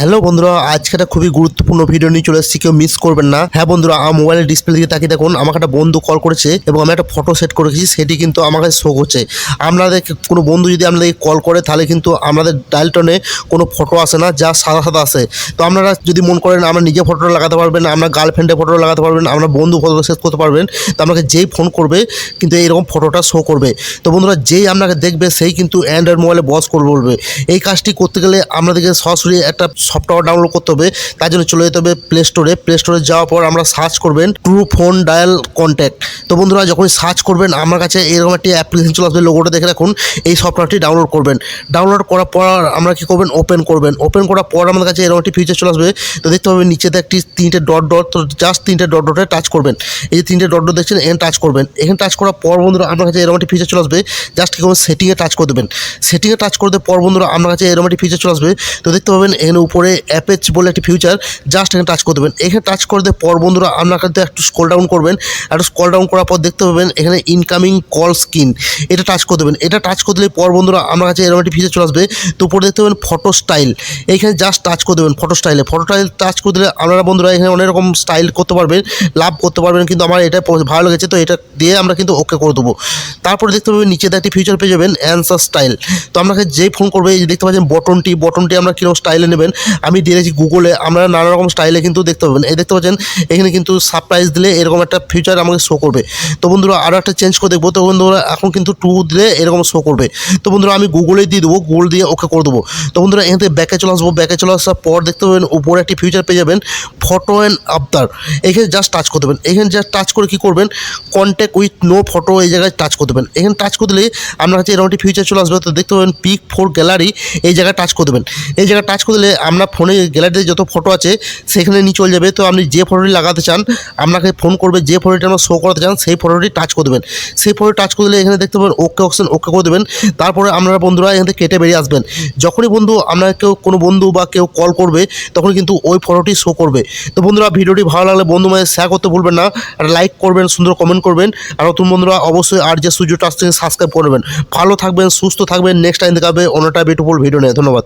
Hello বন্ধুরা, আজকে একটা খুবই গুরুত্বপূর্ণ ভিডিও নিয়ে চলে এসেছি, কেউ মিস করবেন না। হ্যাঁ বন্ধুরা, আমার মোবাইলের ডিসপ্লে দিকে তাকিয়ে দেখুন, আমাকে একটা বন্ধু কল করেছে এবং আমি একটা ফটো সেট করেছি সেটি কিন্তু আমার কাছে শো করছে। আপনাদের কোনো বন্ধু যদি আপনাদেরকে কল করে, তাহলে কিন্তু আমাদের ডায়ালটনে কোনো ফটো আসে না, যা সাদা সাদা আসে। তো আপনারা যদি মন করেন, আমরা নিজে ফটোটা লাগাতে পারবেন আপনার গার্লফ্রেন্ডের ফটো লাগাতে পারবেন আপনার বন্ধু ফটো সেট করতে পারবেন। তো আপনাকে যেই ফোন করবে, কিন্তু এইরকম ফটোটা শো করবে। তো বন্ধুরা, যেই আপনাকে দেখবে, সেই কিন্তু অ্যান্ড্রয়েড মোবাইলে বস করবে। বলবে এই কাজটি করতে গেলে আপনাদেরকে সরাসরি একটা সফটওয়্যার ডাউনলোড করতে হবে, তার জন্য চলে যেতে হবে প্লে স্টোরে প্লে স্টোরে যাওয়ার পর আমরা সার্চ করবেন ট্রু ফোন ডায়াল কন্ট্যাক্ট তো বন্ধুরা যখন সার্চ করবেন, আমার কাছে এরকম একটি অ্যাপ্লিকেশন চলে আসবে লোগোটা দেখে রাখুন, এই সফটওয়্যারটি ডাউনলোড করবেন। ডাউনলোড করার পর আমরা কি করবেন? ওপেন করবেন। ওপেন করার পর আমাদের কাছে এরকম একটি ফিচার চলে আসবে, তো দেখতে পাবেন নিচেতে একটি তিনটে ডট ডট তো জাস্ট তিনটে ডট ডটে টাচ করবেন। এই যে তিনটে ডট ডট দেখছেন, এখানে টাচ করবেন। এখানে টাচ করার পর বন্ধুরা আপনার কাছে এরকম একটি ফিচার চলে আসবে জাস্ট কি করবেন? সেটিংয়ে টাচ করে দেবেন। সেটিংয়ে টাচ করে দেওয়ার পর বন্ধুরা আপনার কাছে এরকম একটি ফিচার চলে আসবে, তো দেখতে পাবেন, এখানে উপরে অ্যাপেজ বলে একটি ফিউচার জাস্ট এখানে টাচ করে দেবেন এখানে টাচ করে দেওয়ার পর বন্ধুরা, আপনার কাছে একটু স্কল ডাউন করবেন। একটু স্কল ডাউন করার পর দেখতে পাবেন এখানে ইনকামিং কল স্ক্রিন এটা টাচ করে দেবেন এটা টাচ করে দিলে পর বন্ধুরা আপনার কাছে এরকম একটি ফিচার চলে আসবে। তো উপরে দেখতে পাবেন ফটো স্টাইল এইখানে জাস্ট টাচ করে দেবেন ফটো স্টাইলে ফটো স্টাইল টাচ করে দিলে আপনারা বন্ধুরা এখানে অনেক রকম স্টাইল করতে পারবেন, লাভ করতে পারবেন, কিন্তু আমার এটা ভালো লেগেছে, তো এটা দিয়ে আমরা কিন্তু ওকে করে দেবো। তারপরে দেখতে পাবেন নিচে একটি ফিচার পেয়ে যাবেন অ্যান্সার স্টাইল তো আপনাকে যেই ফোন করবে, এই যে দেখতে পাচ্ছেন বটনটি বটনটি আমরা কীরকম স্টাইলে নেবেন আমি দিয়েছি গুগলে আমরা নানা রকম স্টাইলে কিন্তু দেখতে পাবেন। এই দেখতে পাচ্ছেন, এখানে কিন্তু সারপ্রাইজ দিলে এরকম একটা ফিচার আমাকে শো করবে। তো বন্ধুরা আরও একটা চেঞ্জ করে দেখব। তো বন্ধুরা, এখন কিন্তু টু দিলে এরকম শো করবে। তো বন্ধুরা, আমি গুগলেই দিয়ে দেবো গুগল দিয়ে ওকে করে দেবো। তো বন্ধুরা, এখান থেকে ব্যাকে চলে আসব। ব্যাকে চলে আসার পর দেখতে পাবেন, উপরে একটি ফিচার পেয়ে যাবেন ফটো অ্যান্ড আবদার এখানে জাস্ট টাচ করে দেবেন। এখানে জাস্ট টাচ করে কি করবেন কন্ট্যাক্ট উইথ নো ফটো এই জায়গায় টাচ করে দেবেন। এখানে টাচ করে দিলে আপনার কাছে এরকম একটি ফিচার চলে আসবে। তো দেখতে পাবেন পিক ফোর গ্যালারি এই জায়গায় টাচ করে দেবেন। এই জায়গায় টাচ করে দিলে আপনার ফোনে গ্যালারিতে যত ফটো আছে, সেখানে নিয়ে চলে যাবে। তো আপনি যে ফটোটি লাগাতে চান, আপনাকে ফোন করবে, যে ফটোটি আমরা শো করাতে চান, সেই ফটোটি টাচ করে দেবেন। সেই ফটো টাচ করে দিলে এখানে দেখতে পাবেন ওকে অপশন ওকে করে দেবেন। তারপরে আপনারা বন্ধুরা এখান থেকে কেটে বেরিয়ে আসবেন। যখনই বন্ধু আপনার কেউ কোনো বন্ধু বা কেউ কল করবে তখন কিন্তু ওই ফটোটি শো করবে। তো বন্ধুরা ভিডিওটি ভালো লাগলে বন্ধু মাঝে শেয়ার করতে ভুলবেন না, আর লাইক করবেন, সুন্দর কমেন্ট করবেন। আর নতুন বন্ধুরা অবশ্যই আর যে সুযোগটা আসছে সাবস্ক্রাইব করবেন ভালো থাকবেন, সুস্থ থাকবেন। নেক্সট টাইম দেখাবে অন্যটা বিউটিফুল ভিডিও নিয়ে। ধন্যবাদ।